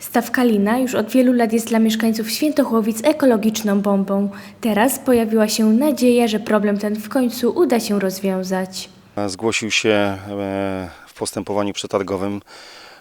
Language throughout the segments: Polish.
Staw Kalina już od wielu lat jest dla mieszkańców Świętochłowic ekologiczną bombą. Teraz pojawiła się nadzieja, że problem ten w końcu uda się rozwiązać. Zgłosił się e, w postępowaniu przetargowym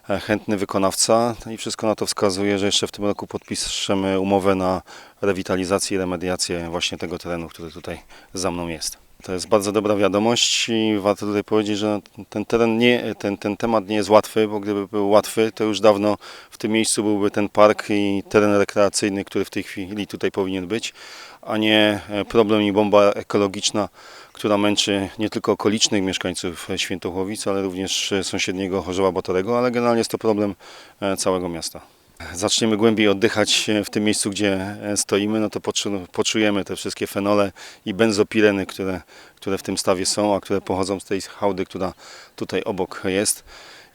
e, chętny wykonawca i wszystko na to wskazuje, że jeszcze w tym roku podpiszemy umowę na rewitalizację i remediację właśnie tego terenu, który tutaj za mną jest. To jest bardzo dobra wiadomość i warto tutaj powiedzieć, że ten teren nie, ten, ten temat nie jest łatwy, bo gdyby był łatwy, to już dawno w tym miejscu byłby ten park i teren rekreacyjny, który w tej chwili tutaj powinien być, a nie e, problem i bomba ekologiczna, która męczy nie tylko okolicznych mieszkańców Świętochłowic, ale również e, sąsiedniego Chorzowa Batorego, ale generalnie jest to problem e, całego miasta. Zaczniemy głębiej oddychać e, w tym miejscu, gdzie e, stoimy, no to poczu- poczujemy te wszystkie fenole i benzopireny, które, które w tym stawie są, a które pochodzą z tej hałdy, która tutaj obok jest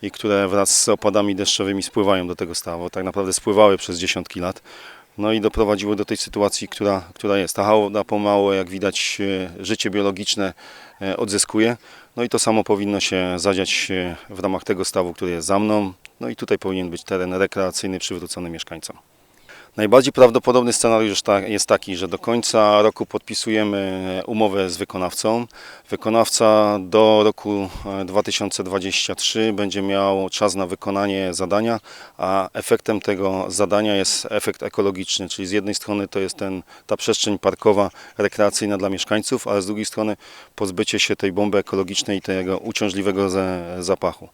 i które wraz z opadami deszczowymi spływają do tego stawu. Tak naprawdę spływały przez dziesiątki lat. No i doprowadziły do tej sytuacji, która, która jest. Ta hałda pomału, jak widać, e, życie biologiczne odzyskuje. No i to samo powinno się zadziać w ramach tego stawu, który jest za mną. No i tutaj powinien być teren rekreacyjny przywrócony mieszkańcom. Najbardziej prawdopodobny scenariusz jest taki, że do końca roku podpisujemy umowę z wykonawcą. Wykonawca do roku e, 2023 będzie miał czas na wykonanie zadania, a efektem tego zadania jest efekt ekologiczny, czyli z jednej strony to jest ten, ta przestrzeń parkowa, rekreacyjna dla mieszkańców, ale z drugiej strony pozbycie się tej bomby ekologicznej i tego uciążliwego zapachu.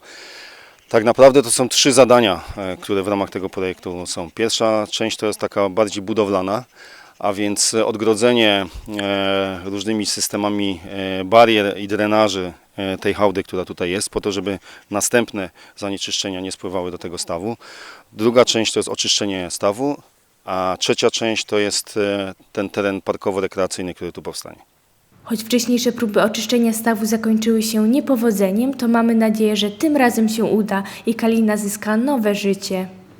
Tak naprawdę to są trzy zadania, e, które w ramach tego projektu są. Pierwsza część to jest taka bardziej budowlana, a więc odgrodzenie e, różnymi systemami e, barier i drenaży tej hałdy, która tutaj jest, po to, żeby następne zanieczyszczenia nie spływały do tego stawu. Druga część to jest oczyszczenie stawu, a trzecia część to jest ten teren parkowo-rekreacyjny, który tu powstanie. Choć wcześniejsze próby oczyszczenia stawu zakończyły się niepowodzeniem, to mamy nadzieję, że tym razem się uda i Kalina zyska nowe życie.